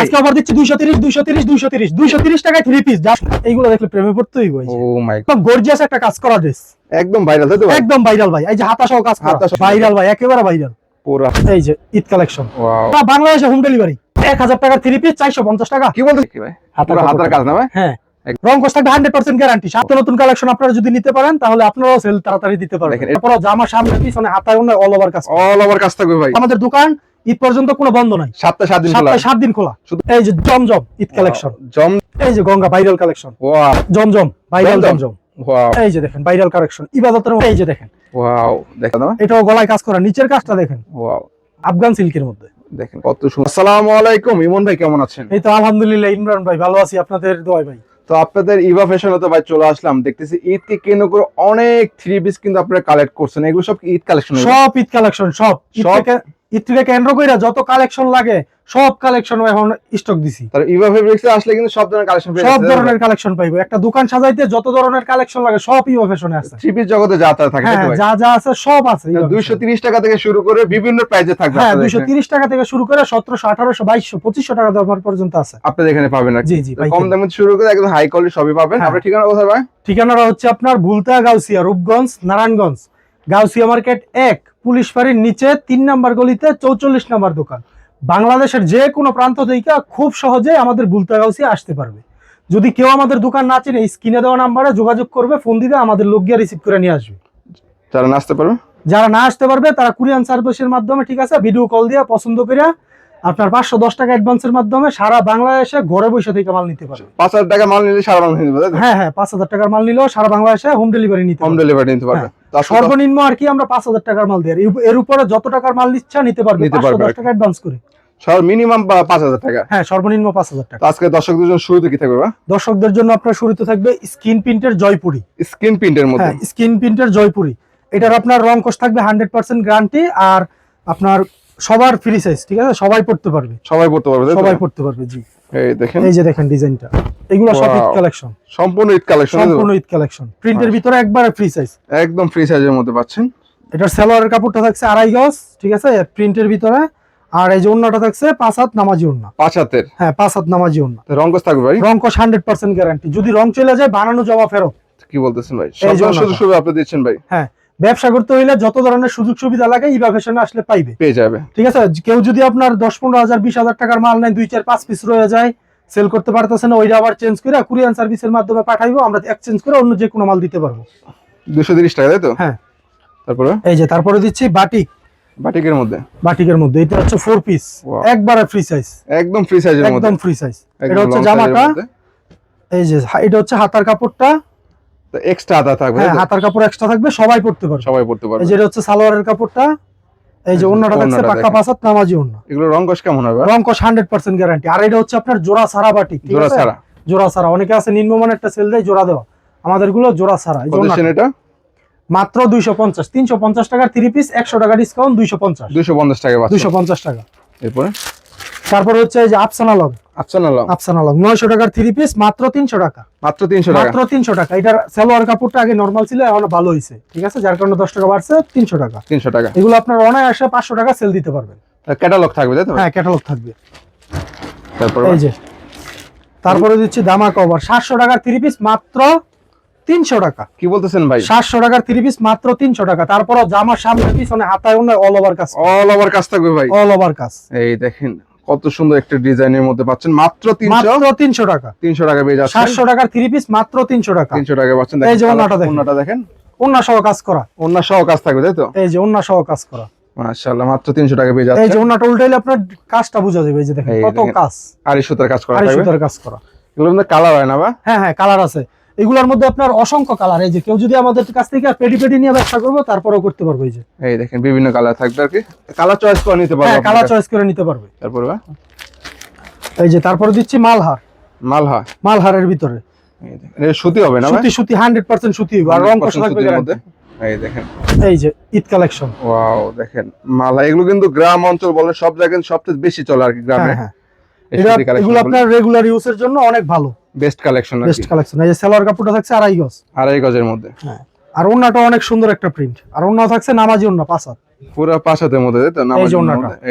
আজকে অফার দিচ্ছি দুইশো তিরিশ দুইশো তিরিশ দুইশো তিরিশ দুইশো তিরিশ টাকায় থ্রি পিস জাস্ট এইগুলো দেখলে প্রেমে পড়তেই বই ও মাই একদম গর্জিয়াস একটা কাজ করা ড্রেস একদম ভাইরাল তাই তো একদম ভাইরাল ভাই। এই যে হাতা সহ কাজ করা। ভাইরাল ভাই একেবারে ভাইরাল পুরা। এই যে ঈদ কালেকশন ওয়াও বাংলাদেশে হোম ডেলিভারি এক হাজার টাকার থ্রি পিস চারশো পঞ্চাশ টাকা। কি বলতে ভাই? হাতার পুরো হাতার কাজ না ভাই? হ্যাঁ। রং থাকবে হান্ড্রেড পার্সেন্ট গ্যারান্টি সাথে নতুন কালেকশন আপনারা যদি নিতে পারেন তাহলে আপনারাও সেল তাড়াতাড়ি দিতে পারবেন। দেখেন, জামা সামনে পিছনে হাতায় অন্য অল ওভার কাজ। অল ওভার কাজ থাকবে ভাই। আমাদের দোকান ঈদ পর্যন্ত কোনো বন্ধ নাই। সাতটা সাত দিন খোলা। সপ্তাহে সাত দিন খোলা। এই যে জমজম ঈদ কালেকশন। জম এই যে Ganga viral collection. Zamzam viral Zamzam. এই যে দেখেন ভাইরাল কালেকশন। ইবাদতের এই যে দেখেন। ওয়াও দেখেন এটাও গলায় কাজ করা নিচের কাজটা দেখেন। ওয়াও। আফগান সিল্কের মধ্যে। দেখেন কত সুন্দর। আসসালামু আলাইকুম ইমন ভাই কেমন আছেন? এই তো আলহামদুলিল্লাহ ইমরান ভাই ভালো আছি। আপনাদের ভাই? তো আপনাদের ইভা ফ্যাশনে তো ভাই চলে আসলাম। দেখতেছি ঈদকে কেন্দ্র করে অনেক থ্রি পিস কিন্তু আপনারা কালেক্ট করছেন। এগুলো সব ঈদ কালেকশন সব ঈদ কালেকশন সব। সব? থেকে কেন্দ্র করে যত কালেকশন লাগে সব কালেকশন এখন স্টক দিছি। তার ইভা ফেব্রিক্সে আসলে কিন্তু সব ধরনের কালেকশন সব ধরনের কালেকশন পাইবো। একটা দোকান সাজাইতে যত ধরনের কালেকশন লাগে সব ইও ফ্যাশনে আছে। থ্রিপিস জগতে যা তা থাকে হ্যাঁ? যা যা আছে সব আছে Eva দুইশো fashion। তিরিশ টাকা থেকে শুরু করে বিভিন্ন প্রাইজে থাকবে হ্যাঁ আপনাদের দুইশো এখানে। তিরিশ টাকা থেকে শুরু করে সতেরোশো আঠারোশো বাইশশো পঁচিশশো টাকা দাম পর্যন্ত আছে। আপনাদের এখানে পাবেন জি জি কম দামে শুরু করে একদম হাই কোয়ালিটি সবই পাবেন। হ্যাঁ। আপনার ঠিকানা কোথায় ভাই? ঠিকানাটা হচ্ছে আপনার ভুলতা গাউসিয়া রূপগঞ্জ নারায়ণগঞ্জ। গাউসিয়া মার্কেট এক পুলিশ ফাঁড়ির নিচে তিন নাম্বার গলিতে চৌচল্লিশ নাম্বার দোকান। বাংলাদেশের যে কোনো প্রান্ত থেকে খুব সহজে আমাদের ভুলতা গাউসিয়া আসতে পারবে। যদি কেউ আমাদের দোকান না চিনে স্ক্রিনে দেওয়া নাম্বারে যোগাযোগ করবে ফোন দিবে আমাদের লোক গিয়ে রিসিভ করে নিয়ে আসবে। যারা নাচতে পারবে? যারা না আসতে পারবে তারা কুরিয়ান সার্ভিসের মাধ্যমে ঠিক আছে ভিডিও কল দিয়ে পছন্দ করে আপনার পাঁচশো দশ টাকা অ্যাডভান্সের মাধ্যমে সারা বাংলাদেশে ঘরে বসে থেকে মাল নিতে পারবে। পাঁচ হাজার টাকা মাল নিলে সারা বাংলা নিতে পারবে? হ্যাঁ হ্যাঁ পাঁচ হাজার টাকার মাল নিলেও সারা বাংলাদেশে হোম ডেলিভারি নিতে হোম ডেলিভারি নিতে পারবে। হ্যাঁ। সর্বনিম্ন আর কি আমরা পাঁচ হাজার টাকার মাল দিই। এর- উপরে যত টাকার মাল নিচ্ছা নিতে পারবে নিতে পারবে। টাকা অ্যাডভান্স করে। মিনিমাম পাঁচ হাজার টাকা? হ্যাঁ সর্বনিম্ন পাঁচ হাজার টাকা। আজকে দর্শকদের জন্য শুরুতে কি থাকবে দর্শকদের জন্য আপনার শুরুতে থাকবে স্ক্রিন প্রিন্টের জয়পুরি। স্ক্রিন প্রিন্টের মধ্যে? হ্যাঁ স্ক্রিন প্রিন্টের জয়পুরি। এটার আপনার রং কোষ থাকবে হান্ড্রেড পার্সেন্ট গ্যারান্টি আর আপনার সবার ফ্রি সাইজ ঠিক আছে? সবাই পড়তে পারবে। সবাই পড়তে পারবে সবাই পড়তে পারবে জি। এই দেখেন। এই যে দেখেন ডিজাইনটা। এগুলো সব ঈদ কালেকশন সম্পূর্ণ ঈদ কালেকশন সম্পূর্ণ ঈদ কালেকশন প্রিন্টের ভিতরে একবারে ফ্রি সাইজ একদম ফ্রি সাইজের মধ্যে পাচ্ছেন। এটার সালোয়ারের কাপড়টা থাকছে আড়াই গজ ঠিক আছে? প্রিন্টের ভিতরে। আর এই যে ওন্নাটা থাকছে পাঁচ হাত নামাজি ওন্না পাঁচ হাতের? হ্যাঁ পাঁচ হাত নামাজি ওন্না তো রঙ্গস থাকবে ভাই? রং কষ হান্ড্রেড পার্সেন্ট গ্যারান্টি যদি রং চলে যায় বানানো জমা ফেরত। কি বলতেছেন ভাই? সব। সুযোগ সুবিধা আপনি দিচ্ছেন ভাই? হ্যাঁ। ব্যবসা করতে হইলে যত ধরনের সুযোগ সুবিধা লাগে ইবা ফ্যাশনে আসলে পাইবে। পেয়ে যাবে। ঠিক আছে? কেউ যদি আপনার দশ পনেরো হাজার বিশ হাজার টাকার মাল নেয় দুই চার পাঁচ পিস রয়ে যায় সেল করতে পারতেছে না ওইটা আবার চেঞ্জ করে কুরিয়ান সার্ভিসের মাধ্যমে পাঠাইবো আমরা এক্সচেঞ্জ করে অন্য যে কোনো মাল দিতে পারব। দুশো তিরিশ টাকা তাই তো? হ্যাঁ। তারপরে? এই যে তারপরে দিচ্ছি বাটিক বাটিকের মধ্যে? বাটিকের মধ্যে এটা হচ্ছে ফোর পিস একবারে ফ্রি সাইজ একদম ফ্রি সাইজের মধ্যে। একদম ফ্রি সাইজ এটা হচ্ছে জামাটা। এই যে এটা হচ্ছে হাতার কাপড়টা। তো এক্সট্রা আদা থাকবে হ্যাঁ হাতার কাপড় এক্সট্রা থাকবে সবাই পড়তে পারবে। সবাই পড়তে পারবে। এই যে হচ্ছে সালোয়ারের কাপড়টা এই যে অন্যটা থাকছে পাক্কা দেখেন। নামাজি অন্য এগুলো রঙ্গস কেমন হবে? রং কষ হান্ড্রেড পার্সেন্ট গ্যারান্টি আর এটা হচ্ছে আপনার জোড়া সারা ঠিক জোড়া? ছাড়া। জোড়া সারা অনেকে আছে নিম্নমানের একটা সেল দেয় জোড়া দেওয়া। আমাদেরগুলো জোড়া সারা এই যে কত ওড়নাটা। এটা? মাত্র দুইশো পঞ্চাশ। তিনশো পঞ্চাশ টাকার থ্রি পিস একশো টাকা ডিসকাউন্ট দুইশো পঞ্চাশ। দুইশো পঞ্চাশ টাকা পাচ্ছেন। দুইশো পঞ্চাশ টাকা। এরপরে? তারপরে হচ্ছে এই যে আফসানা লং আচ্ছা না লাও। আফসানা লং নয়শো টাকার থ্রি পিস মাত্র তিনশো টাকা। মাত্র তিনশো টাকা। মাত্র তিনশো টাকা। এটার সালোয়ার কাপড়টা আগে নর্মাল ছিল এখন ভালো হয়েছে ঠিক আছে? যার কারণে দশ টাকা বাড়ছে তিনশো টাকা। তিনশো টাকা। এগুলো আপনার অনায়াসে পাঁচশো টাকা সেল দিতে পারবেন। ক্যাটালগ থাকবে তাই তো? হ্যাঁ ক্যাটালগ থাকবে। তারপরে এই যে। তারপরে দিচ্ছি দামা কভার সাতশো টাকার থ্রি পিস মাত্র তিনশো টাকা। কি বলতেছেন ভাই? সাতশো টাকার থ্রি পিস মাত্র তিনশো টাকা। তারপরও জামার সামনে পিছনে হাতায় অল ওভার কাজ। অল ওভার কাজ থাকবে ভাই। অল ওভার কাজ। এই দেখেন। কত সুন্দর একটা ডিজাইনের মধ্যে পাচ্ছেন। মাত্র তিনশো? তিনশো টাকা। তিনশো টাকা পেয়ে যাচ্ছেন। সাতশো টাকার থ্রি পিস মাত্র তিনশো টাকা। তিনশো টাকা পাচ্ছেন। এই যে ওড়নাটা দেখেন। অন্য সহ কাজ করা। অন্য সহ কাজ থাকবে তাই তো? এই যে অন্য সহ কাজ করা। মাশাআল্লাহ মাত্র টাকা পেয়ে এই যে যাচ্ছে উল্টাইলে আপনার কাজটা বোঝা যাবে এই যে দেখেন কত কাজ। আড়াই সুতার কাজ করা আড়াই সুতার কাজ করা। এগুলো মধ্যে কালার হয় না বা? হ্যাঁ হ্যাঁ কালার আছে। এগুলোর মধ্যে আপনার অসংখ্য কালার এই যে কেউ যদি আমাদের কাছ থেকে পেটি পেটি নিয়ে ব্যবসা করব তারপরেও করতে পারব এই যে। এই দেখেন বিভিন্ন কালার থাকবে আর কি। কালার চয়েস করে নিতে পারবে কালার চয়েস করে নিতে পারবে। তারপরে? এই যে তারপরে দিচ্ছি মালহার। মালহা মালহারের ভিতরে। এই দেখেন। এটা সুতি হবে না সুতি সুতি হান্ড্রেড পার্সেন্ট সুতি আর রং কষা থাকবে মধ্যে। এই দেখেন। এই যে ঈদ কালেকশন ওয়াও দেখেন মালা এগুলো কিন্তু গ্রাম অঞ্চল বলে সব জায়গায় সবচেয়ে বেশি চলে আর কি গ্রামে। হ্যাঁ হ্যাঁ। এগুলো আপনার রেগুলার ইউজের জন্য অনেক ভালো। বেস্ট কালেকশন বেস্ট কালেকশন এই যে সালোয়ার কাপড়টা থাকছে আড়াই গজ। আড়াই গজের মধ্যে। হ্যাঁ। আর ওন্নাটা অনেক সুন্দর একটা প্রিন্ট আর ওন্নাও থাকছে নামাজি ওন্না পাঁচাত পুরো পাঁচাতের মধ্যে তো? না এই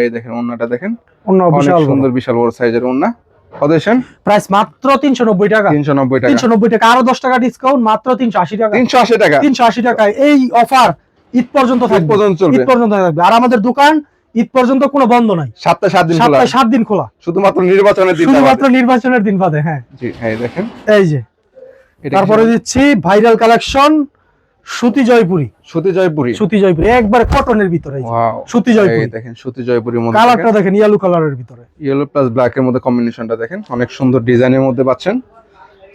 এই দেখেন ওন্নাটা দেখেন। অন্য বিশাল সুন্দর বিশাল বড় সাইজের ওন্না। কত দিয়েছেন? প্রাইস মাত্র তিনশো নব্বই টাকা। তিনশো নব্বই টাকা। তিনশো নব্বই টাকা। আরও দশ টাকা ডিসকাউন্ট মাত্র তিনশো আশি টাকা। তিনশো আশি টাকা। তিনশো আশি টাকায় এই অফার ঈদ পর্যন্ত থাকবে। ঈদ পর্যন্ত থাকবে। আর আমাদের দোকান ঈদ পর্যন্ত কোনো বন্ধ নাই। সাতটা সাত দিন সপ্তাহে সাত দিন খোলা। শুধুমাত্র নির্বাচনের দিন শুধুমাত্র নির্বাচনের দিন বাদে হ্যাঁ। জি হ্যাঁ দেখেন। এই যে। তারপরে দিচ্ছি ভাইরাল কালেকশন সুতি জয়পুরি। সুতি জয়পুরি? সুতি জয়পুরি একবার কটনের ভিতরে সুতি জয়পুরি। দেখেন সুতি জয়পুরির মধ্যে কালারটা দেখেন। ইয়েলো কালারের ভিতরে। ইয়েলো প্লাস ব্ল্যাক এর মধ্যে কম্বিনেশনটা দেখেন। অনেক সুন্দর ডিজাইনের মধ্যে পাচ্ছেন।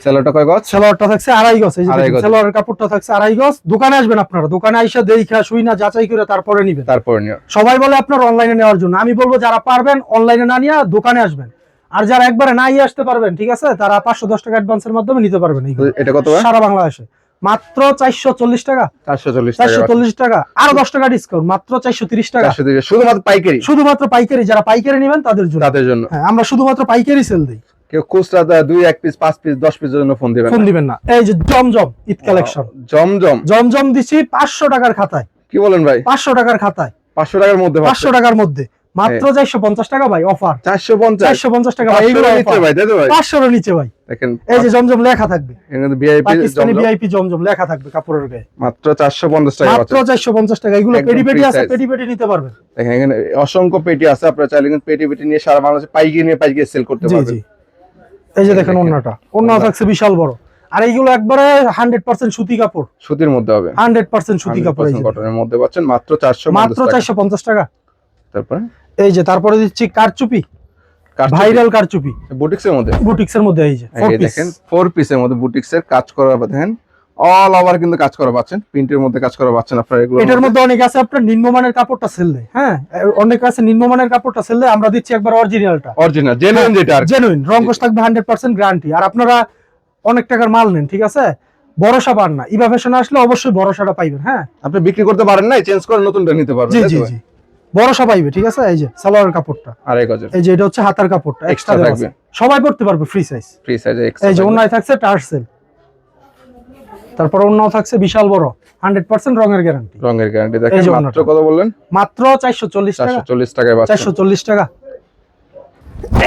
সেলোটা কয় গজ? সালোয়ারটা থাকছে আড়াই গজ। এই যে আড়াই দেখেন, গজ। সালোয়ারের কাপড়টা থাকছে আড়াই গজ। দোকানে আসবেন আপনারা। দোকানে আইসা দেখা শুই না যাচাই করে তারপরে নিবেন। তারপর নিও। সবাই বলে আপনার অনলাইনে নেওয়ার জন্য। আমি বলব যারা পারবেন অনলাইনে না নিয়ে দোকানে আসবেন। আর যারা একবারে না ইয়ে আসতে পারবেন ঠিক আছে তারা পাঁচশো দশ টাকা অ্যাডভান্সের মাধ্যমে নিতে পারবেন এটা কত সারা বাংলাদেশে। মাত্র চারশো চল্লিশ টাকা। চারশো চল্লিশ টাকা। আরও দশ টাকা ডিসকাউন্ট মাত্র চারশো তিরিশ টাকা। শুধুমাত্র পাইকারি? শুধুমাত্র পাইকারি যারা পাইকারি নেবেন তাদের জন্য। তাদের জন্য। হ্যাঁ আমরা শুধুমাত্র পাইকারি সেল দিই। কেউ খুচরা দুই এক পিস পাঁচ পিস দশ পিসের জন্য ফোন দিবেন ফোন দিবেন না। এই যে জমজম ঈদ কালেকশন জমজম? জমজম দিচ্ছি পাঁচশো টাকার খাতায়। কি বলেন ভাই? পাঁচশো টাকার খাতায়। পাঁচশো টাকার মধ্যে পাঁচশো টাকার মধ্যে। মাত্র চারশো পঞ্চাশ টাকা ভাই অফার চারশো পঞ্চাশ? চারশো পঞ্চাশ টাকা পাঁচশোর নিচে ভাই দেখেন এই যে জমজম লেখা থাকবে। VIP Zamzam. লেখা থাকবে কাপড়ের গায়ে। মাত্র চারশো পঞ্চাশ টাকা মাত্র চারশো পঞ্চাশ টাকা। এগুলো পেটি পেটি আছে পেটি পেটি নিতে পারবেন। দেখেন এখানে অসংখ্য পেটি আছে আপনারা চাইলে পেটি পেটি নিয়ে সারা বাংলাদেশে পাইকারি নিয়ে পাইকারি সেল করতে পারবেন। এই যে দেখেন ওন্নাটা অন্যটা থাকছে বিশাল বড়। আর এইগুলো একবারে হান্ড্রেড পার্সেন্ট সুতি কাপড়। সুতির মধ্যে হবে। হান্ড্রেড পার্সেন্ট সুতি কাপড় কটনের মধ্যে পাচ্ছেন মাত্র চারশো মাত্র চারশো পঞ্চাশ টাকা। তারপরে? এই যে তারপরে দিচ্ছি কারচুপি। ভাইরাল কারচুপি। বুটিক্সের মধ্যে? বুটিক্সের মধ্যে এই যে এই দেখেন ফোর পিসের মধ্যে বুটিক্সের কাজ করা দেখেন অল ওভার কিন্তু কাজ করা পাচ্ছেন। প্রিন্টের মধ্যে কাজ করা পাচ্ছেন আপনারা এগুলো এটার মধ্যে। অনেক আছে আপনার নিম্নমানের কাপড়টা সেল দেয় হ্যাঁ? অনেক আছে নিম্নমানের কাপড়টা সেল দেয় আমরা দিচ্ছি একবার অরিজিনালটা অরিজিনাল জেনুইন যেটা। জেনুইন রঙ্কশ থাকবে হান্ড্রেড পার্সেন্ট গ্যারান্টি আর আপনারা অনেক টাকার মাল নেন ঠিক আছে? ভরসা পান না। ফ্যাশনে আসলে অবশ্যই ভরসাটা পাইবেন হ্যাঁ? আপনি বিক্রি করতে পারেন না চেঞ্জ করে নতুনটা নিতে পারবেন জি জি জি। ভরসা পাইবে ঠিক আছে? এই যে সালোয়ারের কাপড়টা। আর এক হাজার। এই যে এটা হচ্ছে হাতার কাপড়টা এক্সট্রা। থাকবে। সবাই পড়তে পারবে ফ্রি সাইজ ফ্রি সাইজ এই যে অন্যায় থাকছে টার্সেল তারপর অন্যও থাকছে বিশাল বড় হান্ড্রেড পার্সেন্ট রঙের গ্যারান্টি রঙের গ্যারান্টি দেখেন মাত্র কত বললেন? মাত্র চারশো চল্লিশ টাকা। চারশো চল্লিশ টাকায় চারশো চল্লিশ টাকা।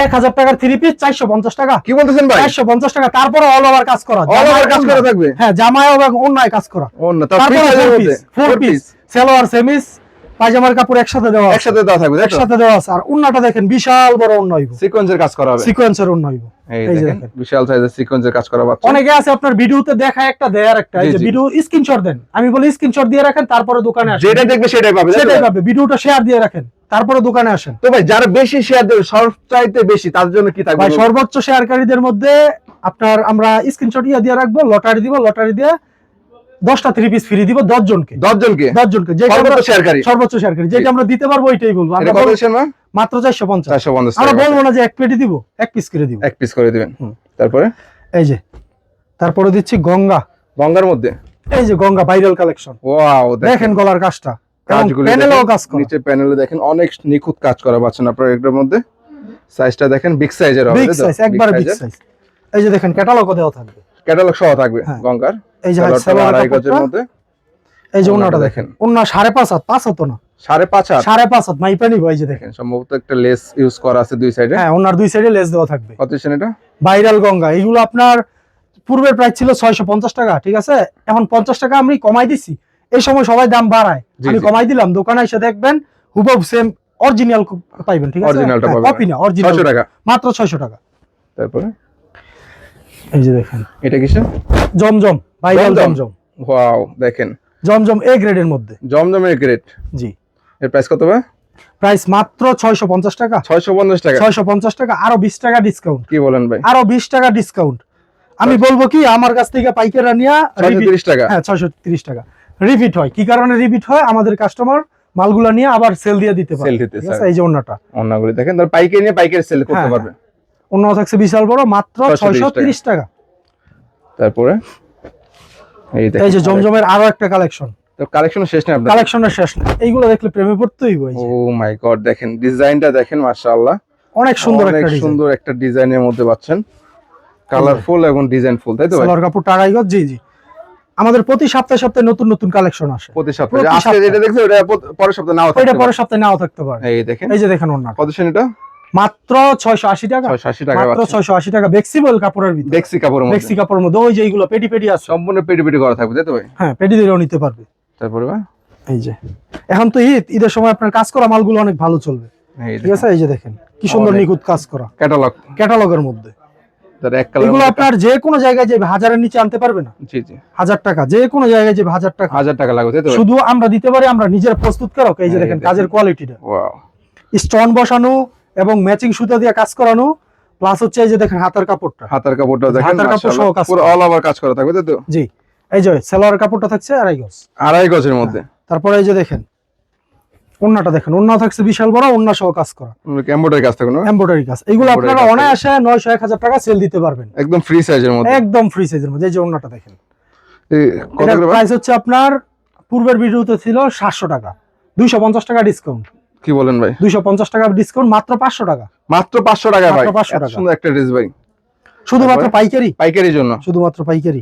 এক হাজার টাকার থ্রি পিস চারশো পঞ্চাশ টাকা। কি বলতেছেন ভাই? চারশো পঞ্চাশ টাকা তারপরে অল ওভার কাজ করা। অল ওভার কাজ করা থাকবে? হ্যাঁ জামায় এবং অন্যায় কাজ করা। অন্য তারপরে ফোর পিস। সেলোয়ার সেমিস পায়জামার কাপড় একসাথে দেওয়া একসাথে দেওয়া থাকবে একসাথে দেওয়া আছে। আর উন্নাটা দেখেন বিশাল বড় উন্ন হইব। সিকোয়েন্সের কাজ করা হবে। সিকোয়েন্সের উন্ন হইব। এই এই দেখেন দেখেন। বিশাল সাইজের সিকোয়েন্সের কাজ করা পাচ্ছেন অনেকে আছে আপনার ভিডিওতে দেখায় একটা দেয় আর একটা। এই যে ভিডিও স্ক্রিনশট দেন। আমি বলি স্ক্রিনশট দিয়ে রাখেন তারপরে দোকানে আসেন। যেটা দেখবে সেটাই পাবে সেটাই পাবে। ভিডিওটা শেয়ার দিয়ে রাখেন তারপরে দোকানে আসেন। তো ভাই যারা বেশি শেয়ার দেবে সবচাইতে বেশি তার জন্য কি থাকবে ভাই সর্বোচ্চ শেয়ারকারীদের মধ্যে আপনার আমরা স্ক্রিনশট ইয়ে দিয়ে রাখব লটারি দিব লটারি দিয়ে দশটা থ্রি পিস ফ্রি দিব দশ জনকে দশ জনকে দশ জনকে সর্বোচ্চ শেয়ারকারী। যেটা আমরা দিতে পারব ওইটাই বলব। মাত্র চারশো পঞ্চাশ। চারশো পঞ্চাশ আমরা বলব না যে এক পেটি দিব এক পিস করে দিব। এক পিস করে দিবেন। তারপরে? এই যে তারপরে দিচ্ছি গঙ্গা। গঙ্গার মধ্যে? এই যে গঙ্গা ভাইরাল কালেকশন ওয়াও দেখেন। গলার কাজটা। প্যানেলও দেখেন, কাজ করা। নিচে প্যানেলে দেখেন অনেক নিখুঁত কাজ করা পাচ্ছেন আপনারা এটার মধ্যে। সাইজটা দেখেন বিগ সাইজের হবে বিগ সাইজ একবারে বিগ সাইজ এই যে দেখেন ক্যাটালগও দেওয়া থাকবে। ক্যাটালগ সহ থাকবে হ্যাঁ। গঙ্গার এই যে আড়াই গজের মধ্যে। এই যে ওনাটা দেখেন। ওনা সাড়ে পাঁচ হাত পাঁচ হাত না? সাড়ে পাঁচ হাত। সাড়ে পাঁচ হাত মাইপা নিবো এই যে দেখেন। সম্ভবত একটা লেস ইউজ করা আছে দুই সাইডে। হ্যাঁ ওনার দুই সাইডে লেস দেওয়া থাকবে। কত এটা? ভাইরাল গঙ্গা এগুলো আপনার পূর্বের প্রাইস ছিল ছয়শো পঞ্চাশ টাকা ঠিক আছে? এখন পঞ্চাশ টাকা আমি কমাই দিছি। এই সময় সবাই দাম বাড়ায়। আমি কমাই দিলাম দোকানে এসে দেখবেন হুবহু সেম অরিজিনাল পাইবেন ঠিক আছে? Originalটা পাবেন। কপি না অরিজিনাল টাকা। মাত্র ছয়শো টাকা। তারপরে? এই যে দেখেন। এটা কিসের? জমজম ভাইরাল জমজম। জমজম। ওয়াও দেখেন। জমজম এ গ্রেডের মধ্যে। জমজমের গ্রেট জি। এর প্রাইস কত ভাই? প্রাইস মাত্র ছয়শো পঞ্চাশ টাকা। ছয়শো পঞ্চাশ টাকা? ছয়শো পঞ্চাশ টাকা আরও বিশ টাকা ডিসকাউন্ট কি বলেন ভাই? আরও বিশ টাকা ডিসকাউন্ট আমি বলব কি আমার কাছ থেকে পাইকাররা নিয়ে ছয়শো তিরিশ টাকা। হ্যাঁ ছয়শো তিরিশ টাকা। রিপিট হয়। কি কারণে রিপিট হয়? আমাদের কাস্টমার মালগুলা নিয়ে আবার সেল দিয়ে দিতে পারে। সেল দিতে এই যে অন্যটা। অন্যগুলি দেখেন পাইকারি নিয়ে পাইকারি সেল করতে হ্যাঁ, পারবে। অন্য থাকছে বিশাল বড় মাত্র ছয়শো তিরিশ টাকা। তারপরে? এই যে জমজমের আরও একটা কালেকশন তো কালেকশন শেষ নেই আপনার কালেকশনের শেষ না এইগুলো দেখলে প্রেমে পড়তেই ও মাই গড দেখেন ডিজাইনটা দেখেন মাশাআল্লাহ। অনেক সুন্দর একটা সুন্দর একটা ডিজাইনের মধ্যে পাচ্ছেন। কালারফুল এবং ডিজাইনফুল তাই তো ভাই? সালোয়ার কাপড় আড়াই জি জি। আমাদের প্রতি সপ্তাহে সপ্তাহে নতুন নতুন কালেকশন আসে। প্রতি সপ্তাহে। আজকে যেটা দেখছ ওটা পরের সপ্তাহে নাও থাকতে পরের পারে। সপ্তাহে নাও থাকতে পারে। এই দেখেন। এই যে দেখেন ওনার কত এটা? মাত্র ছয়শো আশি টাকা। ছয়শো আশি টাকা মাত্র আশি টাকা। বেক্সিবল কাপড়ের ভিতরে। কাপড়ের মধ্যে। বেক্সি কাপড়ের মধ্যে। ওই যে এইগুলো পেটি পেটি আছে। সম্পূর্ণ পেটি পেটি করা থাকবে তাই তো ভাই? হ্যাঁ পেটি দিলেও নিতে পারবে। তারপরে এই যে। এখন তো ঈদ ঈদের সময় আপনার কাজ করা মালগুলো অনেক ভালো চলবে। ঠিক আছে এই যে দেখেন কি সুন্দর নিখুঁত কাজ করা। ক্যাটালগ। ক্যাটালগের মধ্যে। এগুলো আপনার যে কোনো জায়গায় যে হাজারের নিচে আনতে পারবে না? জি জি। হাজার টাকা যে কোনো জায়গায় যে হাজার টাকা। হাজার টাকা লাগবে শুধু আমরা দিতে পারি আমরা নিজের প্রস্তুত এই যে দেখেন কাজের কোয়ালিটিটা স্টোন বসানো এবং ম্যাচিং সুতা দিয়ে কাজ করানো প্লাস হচ্ছে এই যে দেখেন হাতের কাপড়টা। হাতার কাপড়টা দেখেন হাতার কাপড় সহ কাজ পুরো অল ওভার কাজ করা থাকবে তো? জি এই যে সেলোয়ার কাপড়টা থাকছে আড়াই গজ। আড়াই গজের মধ্যে। তারপরে এই যে দেখেন ওন্নাটা দেখেন ওন্না থাকছে বিশাল বড় ওন্না সহ কাজ করা। এমব্রয়ডারি কাজ থাকবে না? এমব্রয়ডারি কাজ। এগুলো আপনারা অনায়াসে নয়শো এক হাজার টাকা সেল দিতে পারবেন। একদম ফ্রি সাইজের মধ্যে। একদম ফ্রি সাইজের মধ্যে এই যে ওন্নাটা দেখেন। এই কত? প্রাইস হচ্ছে আপনার পূর্বের ভিডিওতে ছিল সাতশো টাকা। দুইশো পঞ্চাশ টাকা ডিসকাউন্ট কি বলেন ভাই? দুইশো পঞ্চাশ টাকা ডিসকাউন্ট মাত্র পাঁচশো টাকা। মাত্র পাঁচশো টাকা ভাই। 500 টাকা। সুন্দর একটা ড্রেস ভাই। শুধুমাত্র? পাইকারি? পাইকারির জন্য। শুধুমাত্র পাইকারি।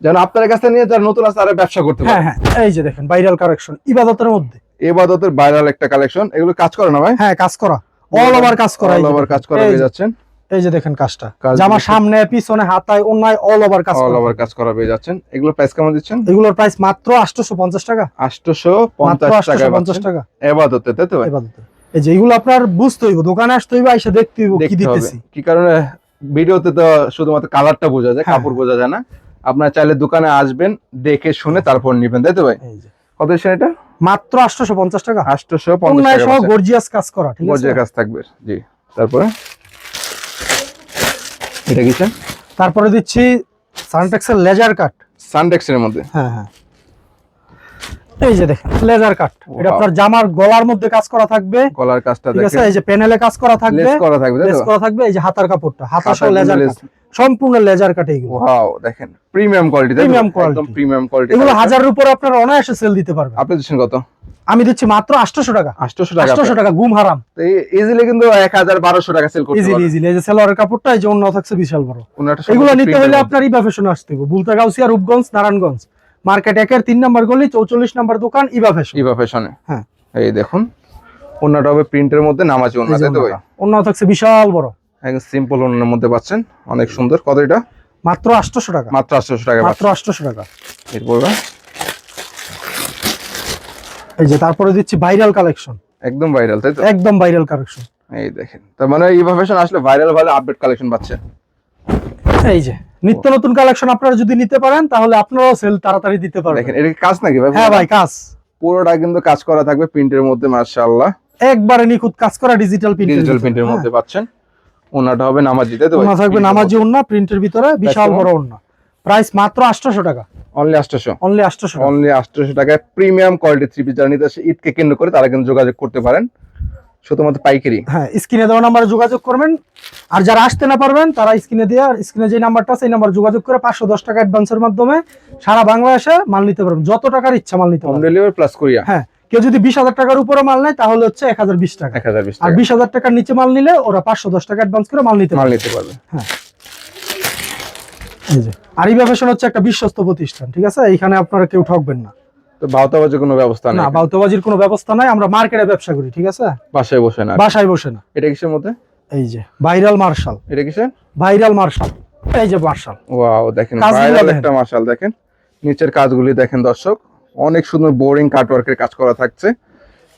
যেন আপনার কাছে নিয়ে যারা নতুন আছে আর ব্যবসা করতে হ্যাঁ পারে। হ্যাঁ এই যে দেখেন ভাইরাল কালেকশন ইবাদতের মধ্যে। ইবাদতের ভাইরাল একটা কালেকশন এগুলো কাজ করে না ভাই? হ্যাঁ কাজ করা। অল ওভার কাজ করা অল ওভার কাজ করা হয়ে যাচ্ছেন। এই যে দেখেন কাজটা। কাজ জামা সামনে পিছনে হাতায় অন্যায় অল ওভার কাজ অল ওভার কাজ করা পেয়ে যাচ্ছেন। এগুলো প্রাইস কেমন দিচ্ছেন? এগুলোর প্রাইস মাত্র আটশোশো পঞ্চাশ টাকা। আটশোশো মাত্র পঞ্চাশ আটশোশো টাকা পঞ্চাশ টাকা। এবাদতে তাই তো ভাই? এবাদতে এই যে এগুলো আপনার বুঝতে হইব দোকানে আসতে হইব এসে দেখতে হইব কি দিতেছি। কি কারণে? ভিডিওতে তো শুধুমাত্র কালারটা বোঝা যায় হ্যাঁ। কাপড় বোঝা যায় না। আপনার চাইলে দোকানে আসবেন দেখে শুনে তারপর নিবেন তাই তো ভাই? কত দিচ্ছেন এটা? মাত্র আটশোশো পঞ্চাশ টাকা। আটশোশো পঞ্চাশ অন্যায় টাকা সহ গর্জিয়াস কাজ করা ঠিক আছে? গর্জের কাজ থাকবে জি। তারপরে? এটা কি স্যার তারপরে দিচ্ছি সানটেক্সের লেজার কাট সানডেক্সের মধ্যে? হ্যাঁ হ্যাঁ। এই যে দেখেন লেজার কাট এটা আপনার জামার গলার মধ্যে কাজ করা থাকবে। গলার কাজটা ঠিক আছে এই যে প্যানেলে কাজ করা থাকবে। লেস করা থাকবে লেস করা থাকবে এই যে হাতার কাপড়টা। হাতা সহ লেজার কাট সম্পূর্ণ লেজার কাট এগুলো ওয়াও দেখেন প্রিমিয়াম কোয়ালিটি Premium quality। একদম প্রিমিয়াম কোয়ালিটি এগুলো হাজারের উপরে আপনারা অনায়াসে সেল দিতে পারবেন। আপনি দিচ্ছেন কত? আমি দিচ্ছি মাত্র আটশোশো টাকা। আটশোশো টাকা আটশোশো টাকা গুম হারাম। ইজিলি কিন্তু এক হাজার বারোশো টাকা সেল করতে ইজিলি ইজিলি এই যে সেলোয়ারের কাপড়টা এই যে অন্য থাকছে বিশাল বড়। এগুলো নিতে হলে। আপনার ইবা ফ্যাশন আসতে হবে। বুলতা গাউসিয়া রূপগঞ্জ নারায়ণগঞ্জ। মার্কেট একের তিন নম্বর গলি চৌচল্লিশ নম্বর দোকান ইবা ফ্যাশন ইভা ফ্যাশনে হ্যাঁ। এই দেখুন ওনাটা হবে প্রিন্টের মধ্যে নামাজি ভাই? অন্য থাকছে বিশাল বড়। একদম সিম্পল ওনার মধ্যে পাচ্ছেন অনেক সুন্দর। কত এটা? মাত্র আটশোশো টাকা। মাত্র আটশোশো টাকা মাত্র আটশোশো টাকা। এরপর এই যে তারপরে দিচ্ছি ভাইরাল কালেকশন একদম ভাইরাল তাই তো? একদম ভাইরাল কালেকশন এই দেখেন তার মানে ফ্যাশন আসলে ভাইরাল ভালো আপডেট কালেকশন পাচ্ছে। এই যে নিত্য নতুন কালেকশন আপনারা যদি নিতে পারেন তাহলে আপনারাও সেল তাড়াতাড়ি দিতে পারবেন। দেখেন এটা কাজ নাকি ভাই? হ্যাঁ ভাই কাজ। পুরোটা কিন্তু কাজ করা থাকবে প্রিন্টের মধ্যে মার্শাল্লাহ একবারে নিখুঁত কাজ করা ডিজিটাল প্রিন্ট ডিজিটাল প্রিন্টের মধ্যে পাচ্ছেন। ওনাটা হবে নামাজি তাই তো ওনা থাকবে নামাজি ওন্না প্রিন্টের ভিতরে বিশাল বড় ওন্না প্রাইস মাত্র আটশোশো টাকা। অনলি অনলি অনলি টাকায় প্রিমিয়াম কোয়ালিটি থ্রি পিস যারা নিতে আসে ঈদকে কেন্দ্র করে তারা কিন্তু যোগাযোগ করতে পারেন। শুধুমাত্র পাইকারি। হ্যাঁ স্ক্রিনে দেওয়া নাম্বারে যোগাযোগ করবেন। আর যারা আসতে না পারবেন তারা স্ক্রিনে দিয়ে স্ক্রিনে যে নাম্বারটা আছে এই নাম্বার যোগাযোগ করে পাঁচশো দশ টাকা অ্যাডভান্সের মাধ্যমে সারা বাংলাদেশে মাল নিতে পারবেন। যত টাকার ইচ্ছা মাল নিতে পারবেন। ডেলিভারি প্লাস কোরিয়া হ্যাঁ কেউ যদি বিশ হাজার টাকার উপরে মাল নেয় তাহলে হচ্ছে এক হাজার বিশ টাকা। এক হাজার বিশ আর বিশ হাজার টাকার নিচে মাল নিলে ওরা পাঁচশো দশ টাকা অ্যাডভান্স করে মাল নিতে মাল পারবে। নিতে পারবে। এই যে আরিবা ফ্যাশন হচ্ছে একটা বিশ্বস্ত প্রতিষ্ঠান ঠিক আছে? এখানে আপনারা কেউ ঠকবেন না। তো ভাওতাবাজে কোনো ব্যবস্থা নেই? না বাউতবাজির কোনো ব্যবস্থা নাই। আমরা মার্কেটে ব্যবসা করি ঠিক আছে? বাসায় বসে না? বাসায় বসে না। এটা কিসের মধ্যে? এই যে ভাইরাল মার্শাল। এটা কিসের? Viral marshal. এই যে মার্শাল। ওয়াও দেখেন ভাইরাল একটা মার্শাল দেখেন। নিচের কাজগুলি দেখেন দর্শক। অনেক সুন্দর বোরিং কাটওয়ার্কের কাজ করা থাকছে।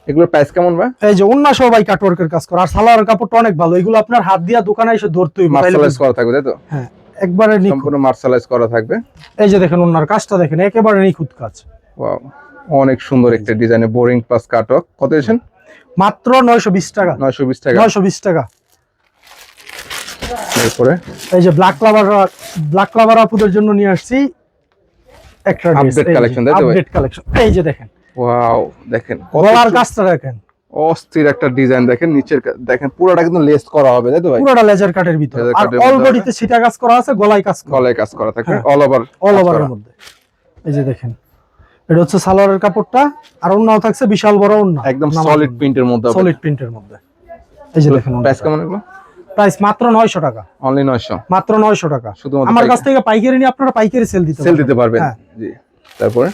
এগুলোর প্রাইস কেমন ভাই? এই যে অন্য সবাই কাটওয়ার্কের কাজ করে। আর সালোয়ার কাপড়টা অনেক ভালো। এগুলো আপনার হাত দিয়া দোকানে এসে ধরতে মার্শালাইজ করা থাকবে তাই তো? হ্যাঁ। একবারে সম্পূর্ণ মার্শালাইজ করা থাকবে। এই যে দেখেন ওনার কাজটা দেখেন একেবারে নিখুঁত কাজ। ওয়াও অনেক সুন্দর একটা ডিজাইনে বোরিং প্লাস কাটওয়ার্ক কত দিয়েছেন? মাত্র নয়শো বিশ টাকা। নয়শো বিশ টাকা। নয়শো বিশ টাকা। এরপরে? এই যে ব্ল্যাক ক্লাবার ব্ল্যাক ক্লাবার আপুদের জন্য নিয়ে আসছি একটা Update collection, তাই তো আপডেট কালেকশন এই যে দেখেন। ওয়াও দেখেন কত গলার কাজটা দেখেন। অস্থির একটা ডিজাইন দেখেন নিচের দেখেন পুরোটা কিন্তু লেস করা হবে তাই তো ভাই? পুরোটা লেজার কাটের ভিতরে। আর অল বডিতে ছিটা কাজ করা আছে গলায় কাজ করা। গলায় কাজ করা হ্যাঁ। অল ওভার অল ওভারের মধ্যে। এই যে দেখেন এটা হচ্ছে সালোয়ারের কাপড়টা আর অন্যও থাকছে বিশাল বড় অন্য একদম সলিড প্রিন্টের মধ্যে। সলিড প্রিন্টের মধ্যে। এই যে দেখেন প্রাইস কেমন এগুলো? প্রাইস মাত্র নয়শো টাকা। অনলি নয়শো। মাত্র নয়শো টাকা। শুধুমাত্র আমার। কাছ থেকে পাইকারি নিয়ে আপনারা পাইকারি সেল দিতে সেল দিতে পারবেন। হ্যাঁ। জি। তারপরে?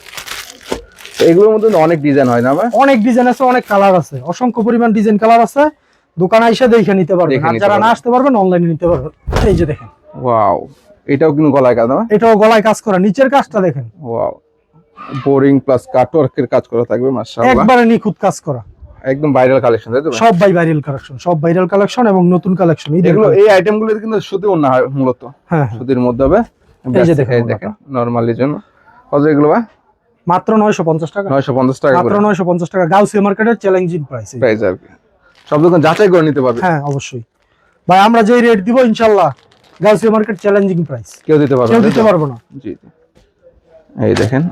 এগুলোর মধ্যে অনেক ডিজাইন হয় না ভাই অনেক ডিজাইন আছে অনেক কালার আছে। অসংখ্য পরিমাণ ডিজাইন কালার আছে। দোকানে এসে দেখে নিতে পারবেন। আর যারা না আসতে পারবেন অনলাইনে নিতে পারবেন। এই যে দেখেন। ওয়াও এটাও কিন্তু গলায় কাজ না এটাও গলায় কাজ করা। নিচের কাজটা দেখেন। ওয়াও বোরিং প্লাস কাটওয়ার্কের কাজ করা থাকবে মাশাআল্লাহ। একবারে নিখুঁত কাজ করা। একদম ভাইরাল কালেকশন তাই তো সব বাই ভাইরাল কালেকশন সব ভাইরাল কালেকশন এবং নতুন কালেকশন এই এগুলো এই আইটেমগুলো কিন্তু সুতি অন্য হয় মূলত। হ্যাঁ হ্যাঁ। সুতির মধ্যে হবে। এই যে দেখেন নরমালির জন্য। কত এগুলো ভাই মাত্র নয়শো পঞ্চাশ টাকা। নয়শো পঞ্চাশ টাকা মাত্র করে। নয়শো পঞ্চাশ টাকা। গাউসিয়া মার্কেটের চ্যালেঞ্জিং প্রাইস প্রাইস আর কি। সব দোকান যাচাই করে নিতে পারবে। হ্যাঁ অবশ্যই। ভাই আমরা যেই রেট দিব ইনশাল্লাহ গাউসিয়া মার্কেট চ্যালেঞ্জিং প্রাইস কেউ দিতে পারবে কেউ দিতে তো? পারব না। জি এই দেখেন।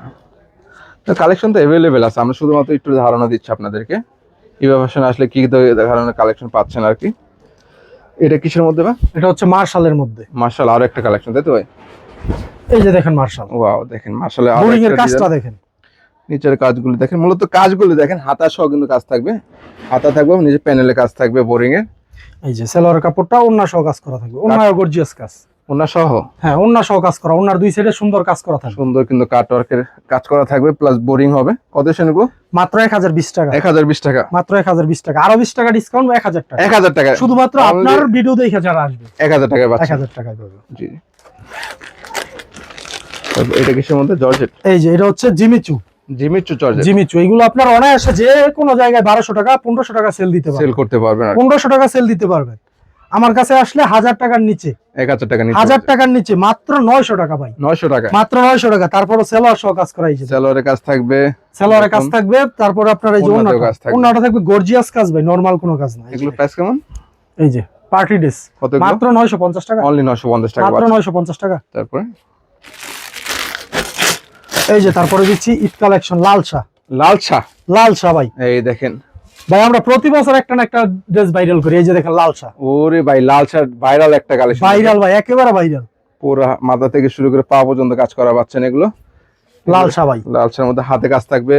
কালেকশন তো অ্যাভেলেবেল আছে। আমরা শুধুমাত্র একটু ধারণা দিচ্ছি আপনাদেরকে। এই ব্যবসা আসলে কি ধরনের কালেকশন পাচ্ছেন আর কি। এটা কিসের মধ্যে বা? এটা হচ্ছে মার্শালের মধ্যে। মার্শাল আরও একটা কালেকশন তাই তো ভাই? এই যে দেখেন মার্শাল। ওয়াও দেখেন মার্শালে আরও বোরিং এর কাজটা দেখেন। নিচের কাজগুলো দেখেন মূলত কাজগুলো দেখেন হাতা সহ কিন্তু কাজ থাকবে। হাতা থাকবে নিজে প্যানেলে কাজ থাকবে বোরিং এর এই যে সেলোয়ার কাপড়টা ওন্না সহ কাজ করা থাকবে ওন্না গর্জিয়াস কাজ। ওনা সহ হ্যাঁ ওন্না সহ কাজ করা ওন্নার দুই সাইডে সুন্দর কাজ করা থাকবে। সুন্দর কিন্তু কাট ওয়ার্কের কাজ করা থাকবে প্লাস বোরিং হবে। কত শুনব মাত্র এক হাজার বিশ টাকা। এক হাজার বিশ টাকা। মাত্র এক হাজার বিশ টাকা। আরও বিশ টাকা ডিসকাউন্ট এক হাজার টাকা? এক হাজার টাকা। শুধুমাত্র আপনার ভিডিও দেখে যারা আসবে। এক হাজার টাকায় এক পাচ্ছেন হাজার টাকায় পাবে। জি। এটা কিসের মধ্যে? জর্জেট। এই যে এটা হচ্ছে জিমিচু। জিমিচু জর্জেট জিমিচু এগুলো আপনার অনায়াসে যে কোনো জায়গায় বারোশো টাকা পনেরোশো টাকা সেল দিতে সেল করতে পারবেন পনেরোশো টাকা সেল দিতে পারবেন আমার কাছে আসলে হাজার টাকার নিচে। এক হাজার টাকা নিচে হাজার টাকার নিচে মাত্র নয়শো টাকা ভাই। নয়শো টাকা। মাত্র নয়শো টাকা। তারপরে সেলোয়ার সহ কাজ করা হয়েছে সেলোয়ারের কাজ থাকবে। সেলোয়ারের কাজ থাকবে তারপরে আপনার এই যে কাজ থাকবে। গর্জিয়াস কাজ ভাই নর্মাল কোনো কাজ না। এগুলো প্রাইস কেমন? এই যে পার্টি ড্রেস মাত্র নয়শো পঞ্চাশ টাকা। অনলি নয়শো পঞ্চাশ টাকা মাত্র পাচ্ছেন। নয়শো পঞ্চাশ টাকা। তারপরে? এই যে তারপরে দিচ্ছি ঈদ কালেকশন লাল শাহ। লাল শাহ? লাল শাহ ভাই। এই দেখেন। ভাই আমরা প্রতি বছর একটা না একটা ড্রেস ভাইরাল করি। এই যে দেখেন লাল শাহ। ওরে ভাই লাল শাহ ভাইরাল একটা কালেকশন ভাইরাল ভাই একেবারে ভাইরাল পুরো মাথা থেকে শুরু করে পা পর্যন্ত কাজ করা পাচ্ছেন এগুলো। লাল শাহ ভাই। লাল শাহের মধ্যে হাতে কাজ থাকবে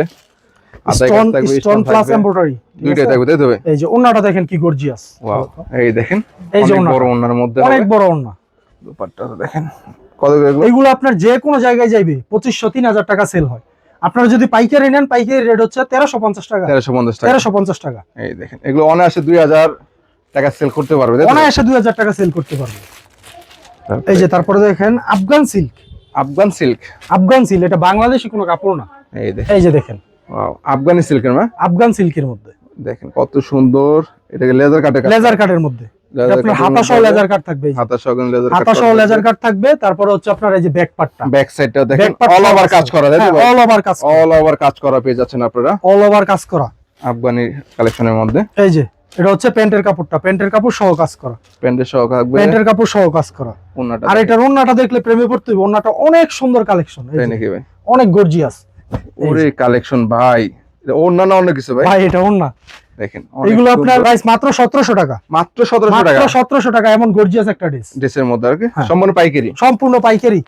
হাতে stone stone stone plus embroidery দুইটাই থাকবে তাই তো এই যে ওন্নাটা দেখেন কি গর্জিয়াস ওয়াও এই দেখেন। এই যে অনেক বড় ওনার মধ্যে অনেক বড় ওন্না। দুপাট্টাটা দেখেন। কত করে এগুলো আপনার যে কোনো জায়গায় যাইবে পঁচিশশো তিন হাজার টাকা সেল হয়। আপনারা যদি পাইকারি নেন পাইকারি রেট হচ্ছে তেরোশো পঞ্চাশ টাকা। তেরোশো পঞ্চাশ টাকা। তেরোশো পঞ্চাশ টাকা। এই দেখেন এগুলো অনায়াসে দুই হাজার টাকা সেল করতে পারবে অনায়াসে দুই হাজার টাকা সেল করতে পারবে। এই যে তারপরে দেখেন Afghan silk Afghan silk Afghan silk এটা বাংলাদেশি কোনো কাপড় না। এই দেখেন। এই যে দেখেন। আফগানি সিল্কের মা আফগান সিল্কের মধ্যে। দেখেন কত সুন্দর এটাকে লেজার কাটে লেজার কাটের মধ্যে। আপনার হাতা সহ লেজার কাট থাকবে হাতা সহ লেজার হাতা সহ লেজার কাট থাকবে তারপরে হচ্ছে আপনার এই যে ব্যাক পার্টটা ব্যাক সাইডটা দেখেন অল ওভার কাজ করা অল ওভার কাজ অল ওভার কাজ করা পেয়ে যাচ্ছেন আপনারা। অল ওভার কাজ করা। আফগানি কালেকশনের মধ্যে। এই যে এটা হচ্ছে প্যান্টের কাপড়টা। প্যান্টের কাপড় সহ কাজ করা। প্যান্টের সহ থাকবে। প্যান্টের কাপড় সহ কাজ করা। ওন্নাটা আর এটার ওন্নাটা দেখলে প্রেমে পড়তে হবে ওন্নাটা অনেক সুন্দর কালেকশন নাকি ভাই? অনেক গর্জিয়াস ওরে কালেকশন ভাই। ওন্না না অন্য কিছু ভাই? ভাই এটা ওন্না। দেখেন এগুলো আপনার প্রাইস মাত্র সতেরোশো টাকা। মাত্র সতেরোশো মাত্র টাকা। সতেরোশো টাকা এমন গর্জিয়াস একটা ড্রেস ড্রেসের মধ্যে আর কি হ্যাঁ। সম্পূর্ণ পাইকারি। সম্পূর্ণ পাইকারি।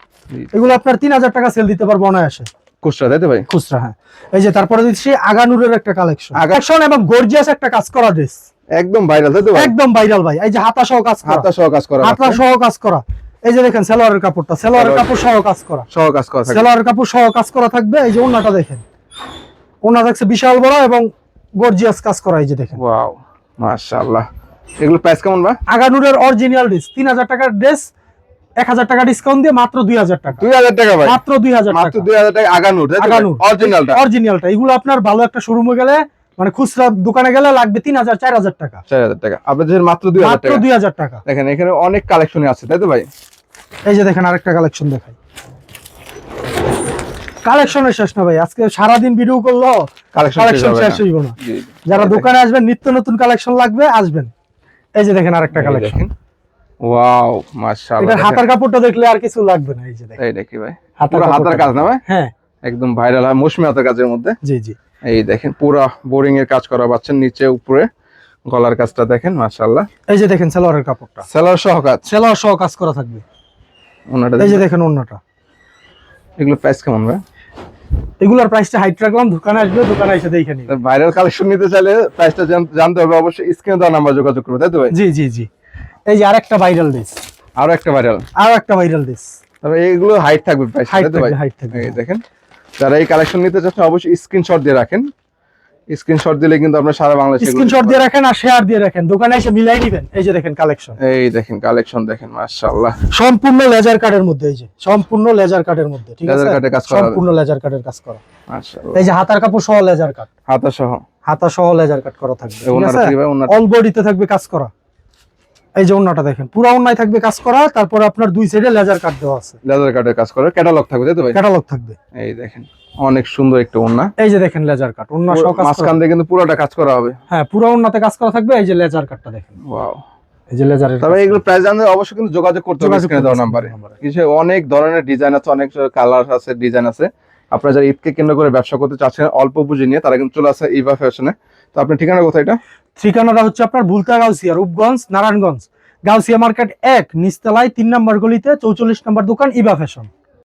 এগুলো আপনার তিন হাজার টাকা সেল দিতে পারব অনায়াসে। খুচরা তাই তো ভাই? খুচরা হ্যাঁ। এই যে তারপরে দিচ্ছি আগানুরের একটা কালেকশন কালেকশন এবং গর্জিয়াস একটা কাজ করা ড্রেস একদম ভাইরাল তাই তো ভাই? একদম ভাইরাল ভাই। এই যে হাতা সহ কাজ করা। হাতা সহ কাজ করা হাতা সহ কাজ করা। এই যে দেখেন সেলোয়ারের কাপড়টা সেলোয়ারের কাপড় সহ কাজ করা। সহ কাজ করা সেলোয়ারের কাপড় সহ কাজ করা থাকবে। এই যে ওন্নাটা দেখেন। ওন্না থাকছে বিশাল বড় এবং গর্জিয়াস কাজ করা এই যে দেখেন। ওয়াও মাশাআল্লাহ। এগুলো প্রাইস কেমন বা আগানুরের অরিজিনাল ড্রেস তিন হাজার টাকার ড্রেস এক হাজার টাকা ডিসকাউন্ট দিয়ে মাত্র দুই হাজার টাকা। দুই হাজার টাকা ভাই। মাত্র দুই হাজার মাত্র টাকা। দুই হাজার টাকা আগানুর আগানুর। অরিজিনালটা অরিজিনালটা এগুলো আপনার ভালো একটা শোরুমে গেলে মানে খুচরা দোকানে গেলে লাগবে তিন হাজার চার হাজার টাকা। চার হাজার টাকা। আপনাদের মাত্র দুই হাজার মাত্র টাকা। দুই হাজার টাকা। দেখেন এখানে অনেক কালেকশনই আছে তাই তো ভাই? এই যে দেখেন আরেকটা কালেকশন দেখাই। কালেকশনের শেষ না ভাই। আজকে সারাদিন ভিডিও করল কালেকশন শেষ হইব না। যারা দোকানে আসবেন নিত্য নতুন কালেকশন লাগবে আসবেন। এই যে দেখেন আরেকটা কালেকশন ওয়াও মাশাআল্লাহ এটা হাতার কাপড়টা দেখলে আর কিছু লাগবে না এই যে দেখেন। এই দেখি ভাই। হাতার পুরো হাতার কাজ না ভাই? হ্যাঁ। একদম ভাইরাল হয় মৌসুমী হাতার কাজের মধ্যে। জি জি। এই দেখেন পুরো বোরিং এর কাজ করা পাচ্ছেন নিচে উপরে গলার কাজটা দেখেন মাশাআল্লাহ। এই যে দেখেন সেলোয়ারের কাপড়টা। সেলার সহ কাজ। সেলোয়ার সহ কাজ করা থাকবে। ওনাটা এই যে দেখেন। অন্যটা এগুলো প্রাইস কেমন ভাই? এগুলোর প্রাইসটা হাইট রাখলাম দোকানে আসবে দোকানে এসে দেখে নিবে। ভাইরাল কালেকশন নিতে চাইলে প্রাইসটা জানতে হবে অবশ্যই স্ক্রিনে দেওয়া নাম্বার যোগাযোগ করবে তাই তো ভাই? জি জি জি। এই যে আরেকটা ভাইরাল দিস আরও একটা ভাইরাল আরও একটা ভাইরাল দিস তবে এগুলো হাইট থাকবে প্রাইস হাইট থাকবে হাইট থাকবে। দেখেন যারা এই কালেকশন নিতে চাচ্ছেন অবশ্যই স্ক্রিনশট দিয়ে রাখেন। স্ক্রিনশট দিলে কিন্তু আপনার সারা বাংলাদেশে স্ক্রিনশট দিয়ে রাখেন আর শেয়ার দিয়ে রাখেন। দোকানে এসে মিলাই দিবেন এই যে দেখেন কালেকশন এই দেখেন কালেকশন দেখেন মাশাআল্লাহ। সম্পূর্ণ লেজার কার্ডের মধ্যে এই যে সম্পূর্ণ লেজার কাটের মধ্যে ঠিক আছে? লেজার কার্ডে কাজ করা সম্পূর্ণ লেজার কার্ডের কাজ করা। মাশাআল্লাহ। এই যে হাতার কাপড় সহ লেজার কাট হাতা সহ হাতা সহ লেজার কাট করা থাকবে ঠিক আছে? অল বডিতে থাকবে কাজ করা। এই যে ওন্নাটা দেখেন পুরো ওন্নায় থাকবে কাজ করা তারপরে আপনার দুই সাইডে লেজার কাট দেওয়া আছে। লেজার কাটের কাজ করে ক্যাটালগ থাকবে তাই তো ভাই? ক্যাটালগ থাকবে। এই দেখেন অনেক সুন্দর একটা ওন্না এই যে দেখেন লেজার কাট ওন্না সহ কাজ করা। মাঝখান দিয়ে কিন্তু পুরোটা কাজ করা হবে। হ্যাঁ পুরো ওন্নাতে কাজ করা থাকবে এই যে লেজার কাটটা দেখেন। ওয়াও এই যে লেজারের তবে এগুলো প্রাইস জানতে অবশ্যই কিন্তু যোগাযোগ করতে হবে স্ক্রিনে দেওয়া নাম্বারে কিছু অনেক ধরনের ডিজাইন আছে অনেক কালার আছে ডিজাইন আছে। আপনারা যারা ঈদকে কেন্দ্র করে ব্যবসা করতে চাচ্ছেন অল্প পুঁজি নিয়ে তারা কিন্তু চলে আসে ইভা ফ্যাশনে তো আপনার ঠিকানা কোথায় এটা? ঠিকানাটা হচ্ছে আপনার ভুলতা গাউসিয়া, রূপগঞ্জ, নারায়ণগঞ্জ। গাউসিয়া মার্কেট এক, নিচতলায় তিন নম্বর গলিতে চৌচল্লিশ নম্বর দোকান, ইবা ফ্যাশন।